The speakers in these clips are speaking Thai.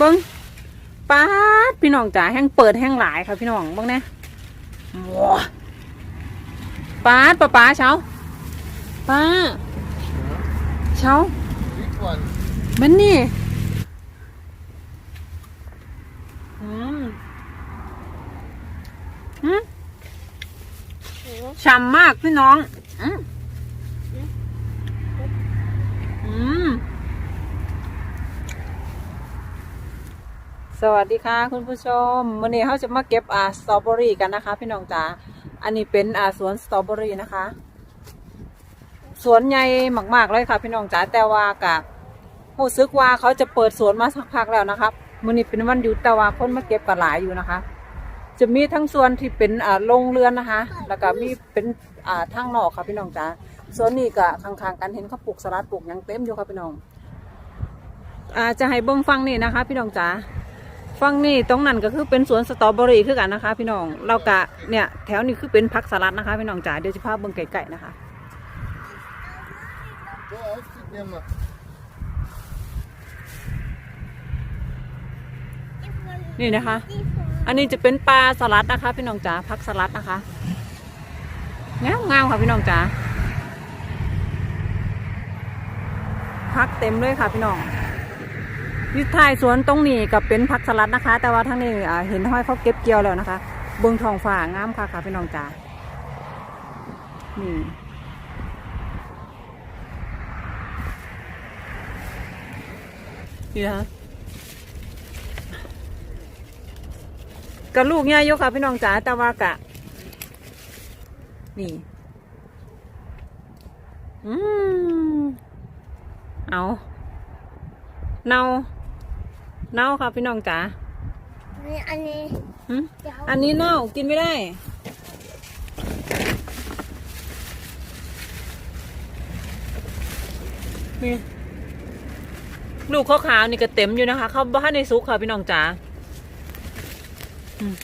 เบิ้งป้าดพี่น้องจ๋าแห้งเปิดแห้งหลายค่ะพี่น้องเบิ้งเนี่ยว้าป้าดป้าป้าเช้าป้าเช้า Big one. มันนี่อืมอืมฉ่ำมากพี่น้องอืมอืม สวัสดีค่ะคุณผู้ชมวันนี้เขาจะมาเก็บอ่าสตรอเบอรี่กันนะคะ พี่น้องจ๋าอันนี้เป็นอ่าสวนสตรอเบอรี่นะคะ สวนใหญ่มากๆเลยค่ะ พี่น้องจ๋าแต่ว่ากะรู้สึกว่าเขาจะเปิดสวนมาสักพักแล้วนะครับมื้อนี้เป็นวันหยุดแต่ว่าคนมาเก็บกันหลายอยู่นะคะ จะมีทั้งส่วนที่เป็นอ่าโรงเรือนนะคะ แล้วก็มีเป็นอ่าทางนอกค่ะพี่น้องจ๋าส่วนนี้ก็ข้างๆกันเห็นเขาปลูกสลัดปลูกยังเต็มอยู่ค่ะพี่น้องอ่าจะให้เบิ้งฟังนี่นะคะ พี่น้องจ๋า ฟังนี่ตรงนั้นก็คือเป็นสวนสตรอเบอรี่คือกันนะคะ พี่น้องเรากะเนี่ยแถวนี้คือเป็นผักสลัดนะคะพี่น้องจ๋าเดี๋ยวจะพาเบิ้งไก่ๆนะคะนี่นะคะ อันนี้จะเป็นปลาสลัดนะคะ พี่น้องจ๋าผักสลัดนะคะงามงามค่ะพี่น้องจ๋าผักเต็มเลยค่ะพี่น้อง ยุทายสวนตรงนี้กับเป็นผักสลัดนะคะ แต่ว่าทั้งนี้เห็นห้อยเขาเก็บเกี่ยวแล้วนะคะ เบื้องทองฟ้างามค่ะค่ะพี่น้องจ๋านี่นี่นะกับลูกเนี่ยยกค่ะพี่น้องจ๋าแต่ว่ากะ นี่ อืมเอาเนา เน่าค่ะพี่น้องจ๋านี่อันนี้หึเดี๋ยวอันนี้เน่ากินไม่ได้ นี่ลูกขาวๆนี่ก็เต็มอยู่นะคะ เขาบ้านในซุกค่ะพี่น้องจ๋าอืม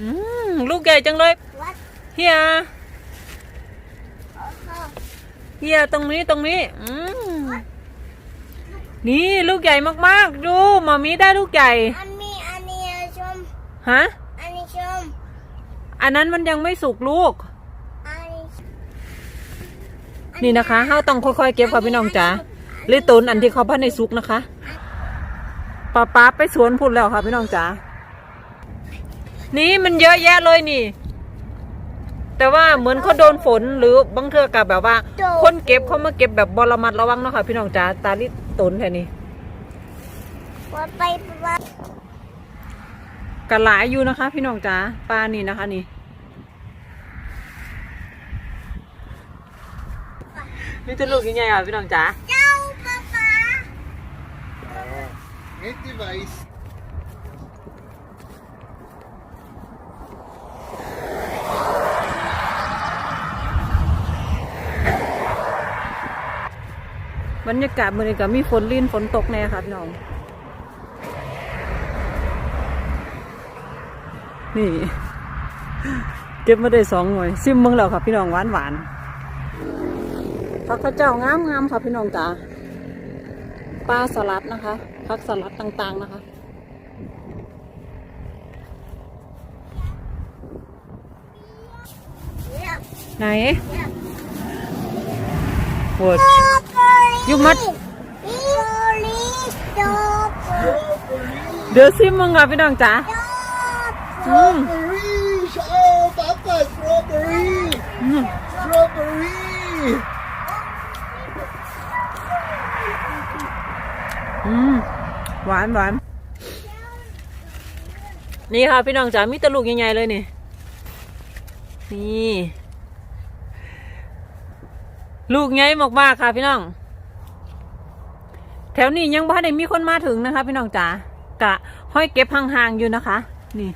อืมลูกใหญ่จังเลยวัดเฮียเขาเฮียตรงนี้ตรงนี้ อืม นี่ลูกใหญ่มากๆ ดูหมามีได้ลูกใหญ่ อันนี้อันนี้ชม ฮะ อันนี้ชม อันนั้นมันยังไม่สุกลูกอันนี้นี่นะคะเฮาต้องค่อยๆ เก็บค่ะพี่น้องจ๋าหรือตุนอันที่เขาพันในซุกนะคะป้าป๊าไปสวนพุ่นแล้วค่ะพี่น้องจ๋า นี่มันเยอะแยะเลยนี่ แต่ว่าเหมือนเขาโดนฝนหรือบางเทือกับแบบว่า คนเก็บเขามาเก็บแบบบระมัดระวังเนาะค่ะพี่น้องจ๋าตาลิ ตุนแค่นี้วัดไปวัดกระหลายอยู่นะคะ พี่น้องจ๋าปลานี่นะคะนี่นี่จะลูกยังไงอะพี่น้องจ๋า เจ้าป๊าป๊า Eight device. บรรยากาศมือนี้ก็มีฝนลิ่นฝนตกแน่ค่ะพี่น้อง นี่ เก็บมาได้สองหน่วยซิมเมืองแล้วค่ะพี่น้องหวานหวานผักข้าวเจ้างามงามค่ะพี่น้องจ๋าปลาสลัดนะคะผักสลัดต่างๆนะคะไหนเนี่ยโหด ยุบมัดนี่โอลิโดบเดี๋ยวซิมเมืองค่ะพี่น้องจ๋าโดบอืม Strawberry! Oh, Papa, strawberry! อืม Strawberry! อืมหวานหวานนี่ค่ะพี่น้องจ๋ามีแตะลูกใหญ่ๆเลยนี่ นี่ ลูกใหญ่มากๆค่ะพี่น้อง แถวนี้ยังบ่ได้มีคนมาถึงนะคะ พี่น้องจ๋ากะห้อยเก็บห่างๆอยู่นะคะ นี่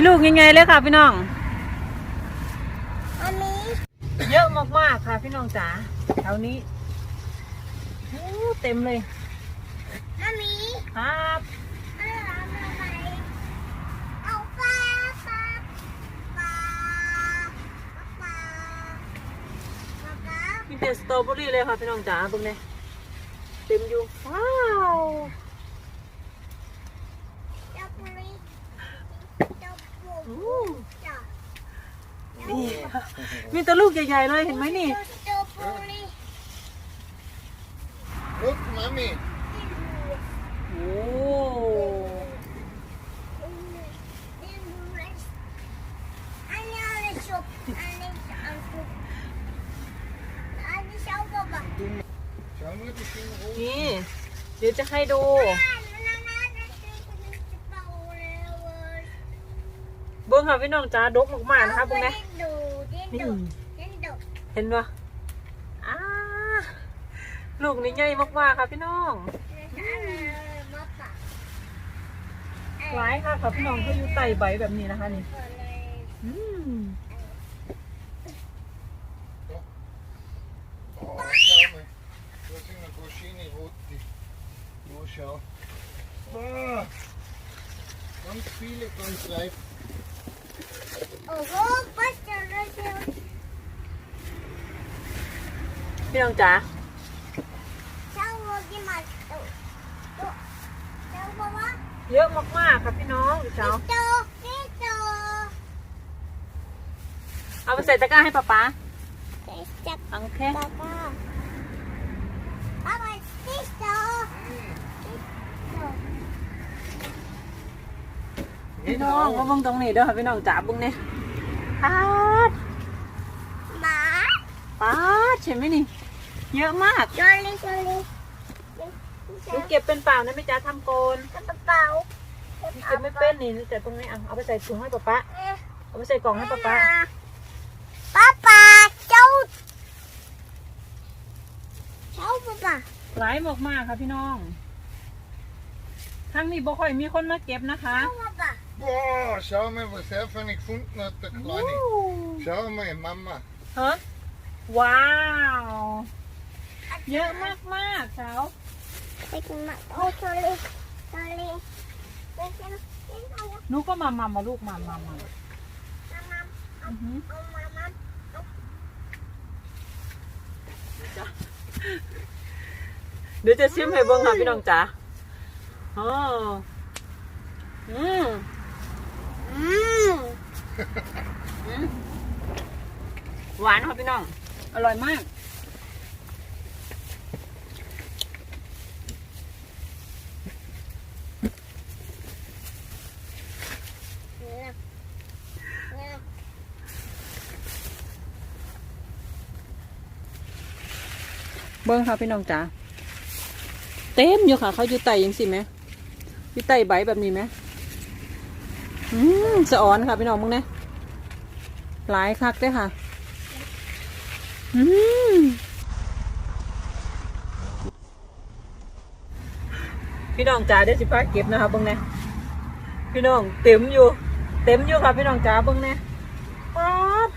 มีลูกยังไงเลยค่ะพี่น้อง อันนี้เยอะมากๆค่ะพี่น้องจ๋าแถวนี้โอ้เต็มเลยอันนี้ครับอันนี้ทำอะไรเอาปลาปลาปลาปลาปลาปลามีแต่สตรอเบอรี่เลยค่ะพี่น้องจ๋าตรงนี้เต็มอยู่ว้าว จับปุริจับปุ อู้ จับ นี่ ค่ะ มีแต่ลูกใหญ่ๆเลยเห็นไหมนี่จับปุริ Look, mommy. โอ้อันนี้อะไรชุบอันนี้อันชุบอันนี้ชอบบ้า Schau mal, die sind rot. นี่ เดี๋ยวจะให้ดู เบิ้งค่ะพี่น้องจ๋าดกมากๆนะคะเบิ้งนะ นี่เห็นปะอ้าลูกนี่ใหญ่มากๆค่ะพี่น้องหลายค่ะค่ะพี่น้องเขาอยู่ใต้ใบแบบนี้นะคะนี่อืม ganz viele, ganz reif. พี่น้องจ๋าเยอะมากๆค่ะพี่น้องดูเช้าเอาไปใส่ตะกร้าให้ป๊าป๊าโอเคพี่น้องมาเบิ้งตรงนี้เด้อค่ะพี่น้องจ๋าเบิ้งเนี่ย ปาดหมาปาดใช่ไหมนี่ เยอะมากจอลี่จอลี่ลูกเก็บเป็นเปล่านะแม่จ๋าทำโกนกระเป๋าเก็บไม่เป็นนี่แต่ตรงนี้อะเอาไปใส่ถุงให้ป๊าป๊าเอาไปใส่กล่องให้ป๊าป๊าป้าป้าเจ้าเจ้าป้าป้าหลายมากๆค่ะพี่น้องทั้งนี้บ่ค่อยมีคนมาเก็บนะคะเจ้าป้าป้า Boah, schau mal, was er für eine gefunden hat, der Kleine. Schau mal, Mama. ฮะว้าว เยอะมากมากๆเช้าไปกินมาโอ้จอลี่จอลี่ไปกินกินเอาละหนูก็มามามาลูกมามามามามาอือหือเอามามาเดี๋ยวจะชิมให้เบิ่งค่ะพี่น้องจ๋าอ๋ออืมอืมอืม หวานค่ะพี่น้อง อร่อยมากเนี่ยเนี่ยเบิ้งค่ะพี่น้องจ๋า เต็มอยู่ค่ะ เขาอยู่ไต่ยังสิไหมอยู่ไต่ใบแบบนี้ไหม อืมสะอ่อนค่ะพี่น้องมึงเนี่ยหลายคักด้อค่ะ อืมพี่น้องจ๋าเดี๋ยวสิพาเก็บนะคะเบิ้งเนี่ยพี่น้องเต็มอยู่ เต็มอยู่ค่ะพี่น้องจ๋าเบิ้งเนี่ยป๊าบ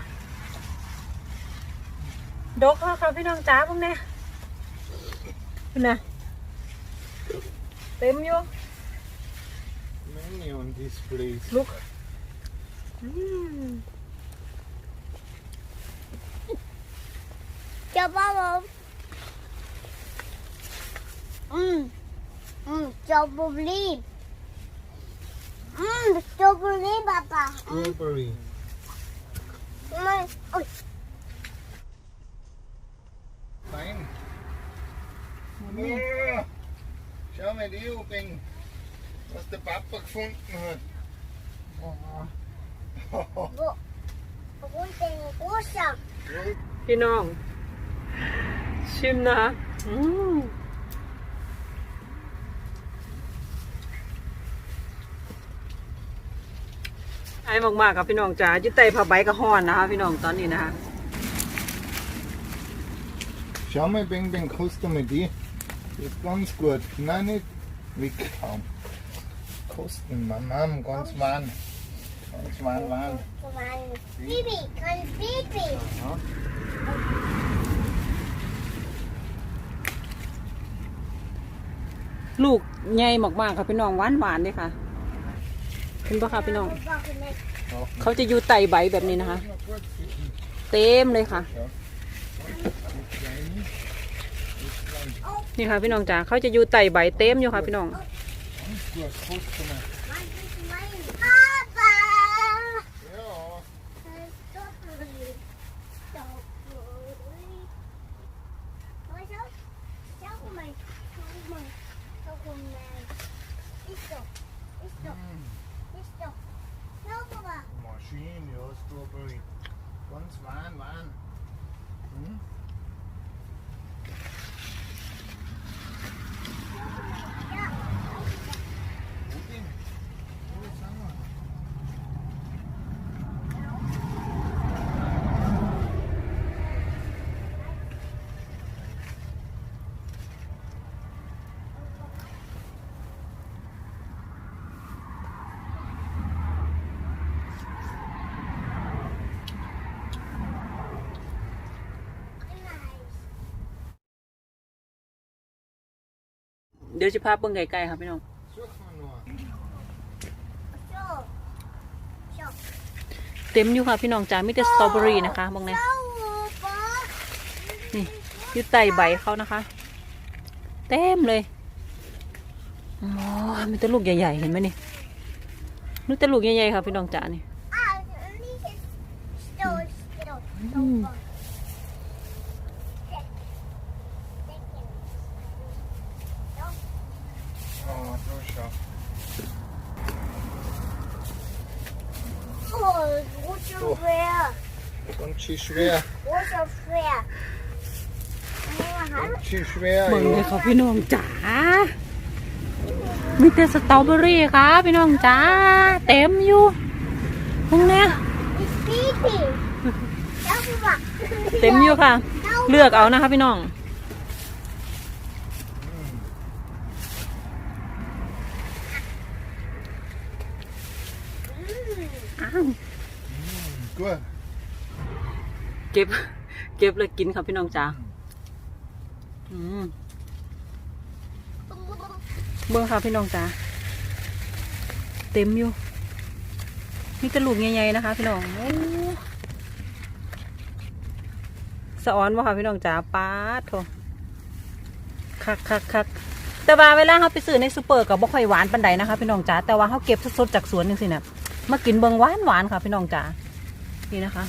ดกค่ะค่ะพี่น้องจ๋าเบิ้งเนี่ยคุณนะเต็มอยู่ Many on this place. ลุกอืมเจ้าป้าผมอืมอืมจอบบุรีอืมจอบบุรีป้าป้า Strawberry. ไม่โอ้ย Fein. Oh, schau mal die oben, was der Papa gefunden hat. Oh. โบคุณเป็นกูสักพี่น้อง ชิมนะคะอืมไอ้มากๆกับพี่น้องจ๋าอยึดไตผ้าใบกระห้อนนะคะ พี่น้องตอนนี้นะคะ Schau mal, Beng Beng, koste mal die. Die ist ganz gut. Nein, nicht weghauen. Kosten, Mama, ganz warm. Ganz warm, warm. Bibi, kan Bibi. Ja. ลูกใหญ่มากๆค่ะพี่น้องหวานหวานๆเลยค่ะเห็นปะคะพี่น้อง เขาจะอยู่ไต่ใบแบบนี้นะคะ Noch kurz bitten. เต็มเลยค่ะ Ja. Die Kleine. Die Kleine. นี่ค่ะพี่น้องจ๋าเขาจะอยู่ไต่ใบเต็มอยู่ค่ะพี่น้อง Dur koştuma. Baba. Yok. Maschinen, ja, Strawberry. Ganz warm, warm. Hm? ดี๋ยวจะพาเบิ่งไกลๆค่ะพี่น้องเต็มอยู่ค่ะพี่น้องจ๋ามีแต่สตรอเบอรี่นะคะบางนะ So, Papa. นี่อยู่ไต่ใบเขานะคะ เต็มเลยอ๋อมีแต่ลูกใหญ่ๆเห็นไหมนี่นี่แต่ลูกใหญ่ๆค่ะพี่น้องจ๋านี่ Ganz schön schwer. What's so schwer? Ja, Ganz schön schwer. เบิ่งเลย Ja. ค่ะพี่น้องจ๋า มีแต่สตรอเบอรี่ค่ะพี่น้องจ๋า เต็มอยู่ตรงเนี้ย It's baby. Ja, Papa. เต็มอยู่ค่ะ เลือกเอานะคะพี่น้อง อ้าว Gut. เก็บ เก็บเลยกินค่ะพี่น้องจ๋าอืมเบิ่งค่ะพี่น้องจ๋าเต็มอยู่มีกระลูกใหญ่ๆนะคะ พี่น้องโอ้สะออนวะค่ะพี่น้องจ๋าป๊าโถคักคักคักแต่ว่าเวลาเขาไปซื้อในซูเปอร์กับบ่ค่อยหวานปันใดนะคะ พี่น้องจ๋าแต่ว่าเขาเก็บสดๆจากสวนนึงสินะมากินเบิ่งหวานหวานๆค่ะ พี่น้องจ๋านี่นะคะ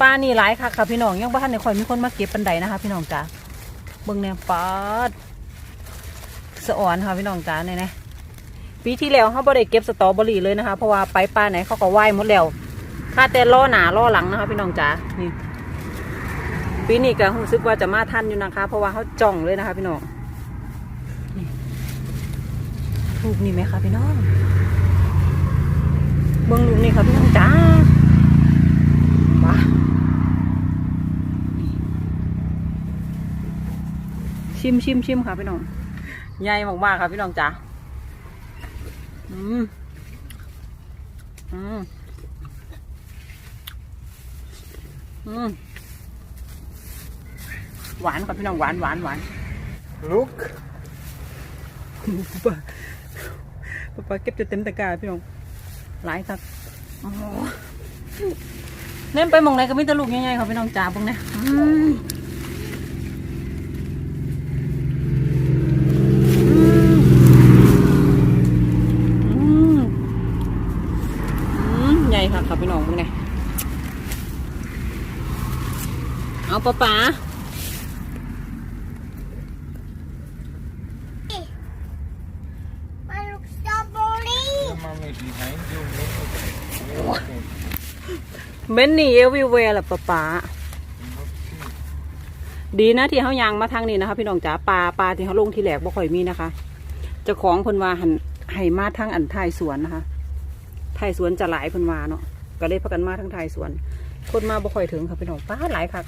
ปลานี่หลายค่ะค่ะพี่น้องยังบ่ทันได้ค่อยมีคนมาเก็บปันใดนะคะ พี่น้องจ๋าเบิ่งแนวปลาสะอ่อนค่ะพี่น้องจ๋าเนี่ยนะปีที่แล้วเขาบ่ได้เก็บสตรอเบอรี่เลยนะคะ เพราะว่าไปปลาไหนเขาก็ไหว้หมดแล้วค่าแต่ล่อหนาล่อหลังนะคะ พี่น้องจ๋านี่ปีนี้ก็รู้สึกว่าจะมาทันอยู่นะคะ เพราะว่าเขาจ้องเลยนะคะ พี่น้องนี่ลูกนี่ไหมคะพี่น้อง เบิ่งลูกนี่ค่ะพี่น้องจ๋าว้าชิมชิมชิมค่ะพี่น้องใหญ่มากๆค่ะพี่น้องจ๋าอืมอืมอืมหวานค่ะพี่น้องหวานหวานหวาน Look. ป๊าป๊าป๊าเก็บจะเต็มตะกร้าพี่น้อง หลายครับโอ้โหเล่นไปมองไหนก็มีแตลูกใหญ่ๆค่ะพี่น้องจ๋าพวกเนี้ยอืมอืมอืมใหญ่ค่ะค่ะพี่น้องพวกเนี้ยเอาป๊าป๊า My look strawberry. Ja, Mami, die Heimjungen. เบนนี่เอวิเวล่ะป๊าป๊าดีนะที่เขายางมาทางนี้นะคะ พี่น้องจ๋าปลาปลาที่เขาลงที่แหลกบ่ค่อยมีนะคะเจ้าของพนวาหันให้มาทางอันท้ายสวนนะคะท้ายสวนจะหลายพนวาเนาะก็เลยพากันมาทางท้ายสวน คนมาบ่ค่อยถึงค่ะพี่น้องป้าหลายค่ะ